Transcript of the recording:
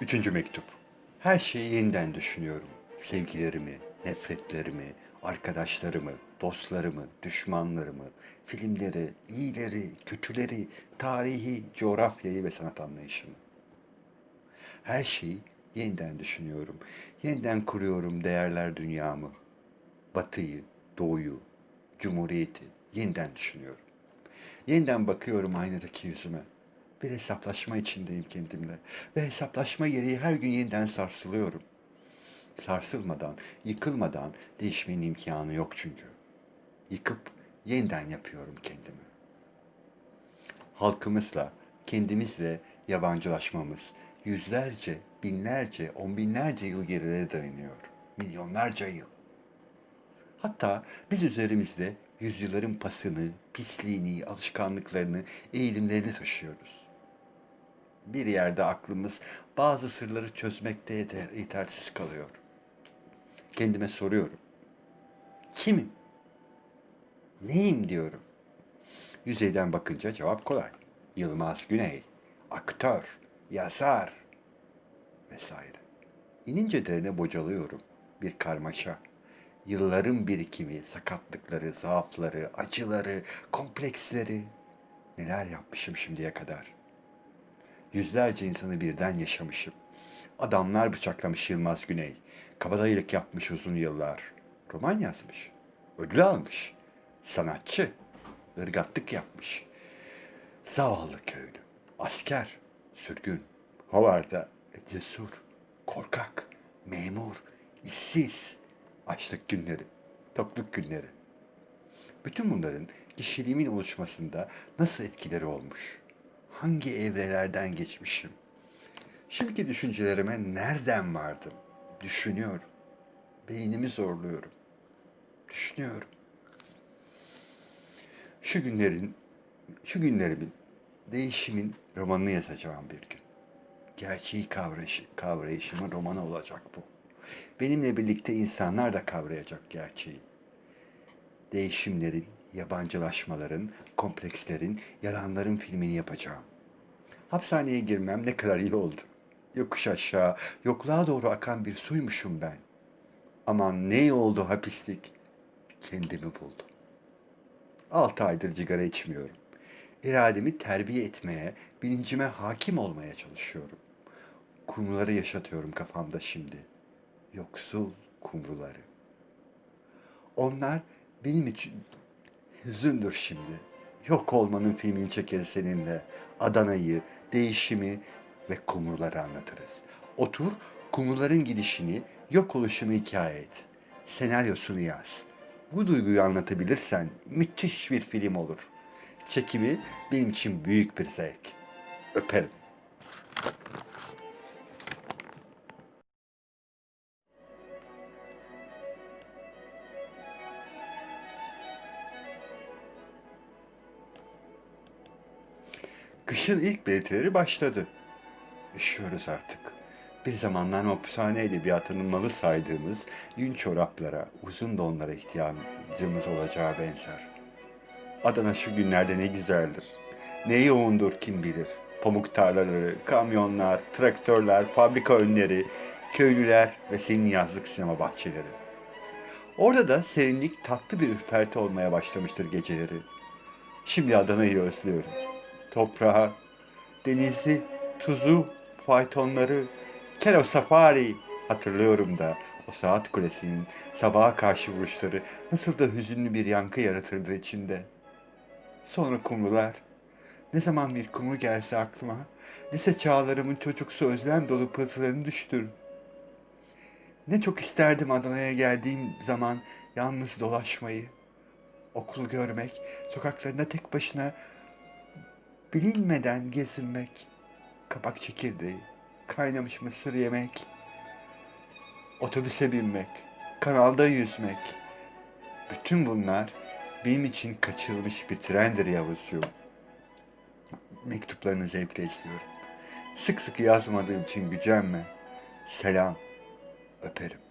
Üçüncü mektup. Her şeyi yeniden düşünüyorum. Sevgilerimi, nefretlerimi, arkadaşlarımı, dostlarımı, düşmanlarımı, filmleri, iyileri, kötüleri, tarihi, coğrafyayı ve sanat anlayışımı. Her şeyi yeniden düşünüyorum. Yeniden kuruyorum değerler dünyamı. Batıyı, doğuyu, cumhuriyeti yeniden düşünüyorum. Yeniden bakıyorum aynadaki yüzüme. Bir hesaplaşma içindeyim kendimle. Ve hesaplaşma gereği her gün yeniden sarsılıyorum. Sarsılmadan, yıkılmadan değişmenin imkanı yok çünkü. Yıkıp yeniden yapıyorum kendimi. Halkımızla, kendimizle yabancılaşmamız yüzlerce, binlerce, on binlerce yıl gerilere dayanıyor. Milyonlarca yıl. Hatta biz üzerimizde yüzyılların pasını, pisliğini, alışkanlıklarını, eğilimlerini taşıyoruz. Bir yerde aklımız bazı sırları çözmekte yeter, yetersiz kalıyor. Kendime soruyorum. Kimim? Neyim diyorum. Yüzeyden bakınca cevap kolay. Yılmaz Güney, aktör, yazar vesaire. İnince derine bocalıyorum. Bir karmaşa. Yılların birikimi, sakatlıkları, zaafları, acıları, kompleksleri. Neler yapmışım şimdiye kadar. Yüzlerce insanı birden yaşamışım. Adamlar bıçaklamış Yılmaz Güney. Kabadayılık yapmış uzun yıllar. Roman yazmış. Ödül almış. Sanatçı. ırgatlık yapmış. Zavallı köylü. Asker. Sürgün. Hovarda. Cesur. Korkak. Memur. işsiz. Açlık günleri. Tokluk günleri. Bütün bunların kişiliğimin oluşmasında nasıl etkileri olmuş? Hangi evrelerden geçmişim? Şimdiki düşüncelerime nereden vardım? Düşünüyorum. Beynimi zorluyorum. Düşünüyorum. Şu günlerin, şu günlerimin, değişimin romanını yazacağım bir gün. Gerçeği kavrayış, kavrayışımın romanı olacak bu. Benimle birlikte insanlar da kavrayacak gerçeği. Değişimlerin, yabancılaşmaların, komplekslerin, yalanların filmini yapacağım. Hapishaneye girmem ne kadar iyi oldu. Yokuş aşağı, yokluğa doğru akan bir suymuşum ben. Aman ne oldu hapislik. Kendimi buldum. Altı aydır sigara içmiyorum. İrademi terbiye etmeye, bilincime hakim olmaya çalışıyorum. Kumruları yaşatıyorum kafamda şimdi. Yoksul kumruları. Onlar benim için hüzündür şimdi. Yok olmanın filmini çekeriz seninle. Adana'yı, değişimi ve kumruları anlatırız. Otur, kumruların gidişini, yok oluşunu hikaye et. Senaryosunu yaz. Bu duyguyu anlatabilirsen müthiş bir film olur. Çekimi benim için büyük bir zevk. Öperim. Kışın ilk belirtileri başladı. Üşüyoruz artık. Bir zamanlar hapishane edebiyatının malı saydığımız yün çoraplara, uzun donlara ihtiyacımız olacağı benzer. Adana şu günlerde ne güzeldir. Ne yoğundur kim bilir. Pamuk tarlaları, kamyonlar, traktörler, fabrika önleri, köylüler ve senin yazlık sinema bahçeleri. Orada da serinlik tatlı bir ürperti olmaya başlamıştır geceleri. Şimdi Adana'yı özlüyorum. Toprağı, denizi, tuzu, faytonları, Kero Safari hatırlıyorum da o saat kulesinin sabaha karşı vuruşları nasıl da hüzünlü bir yankı yaratırdı içinde. Sonra kumrular. Ne zaman bir kumru gelse aklıma, lise çağlarımın çocuksu özlem dolu pırtılarını düştür. Ne çok isterdim Adana'ya geldiğim zaman yalnız dolaşmayı, okulu görmek, sokaklarında tek başına bilinmeden gezinmek, kabak çekirdeği, kaynamış mısır yemek, otobüse binmek, kanalda yüzmek. Bütün bunlar benim için kaçırılmış bir trendir yavrucuğum. Mektuplarını zevkle istiyorum. Sık sık yazmadığım için gücenme. Selam, öperim.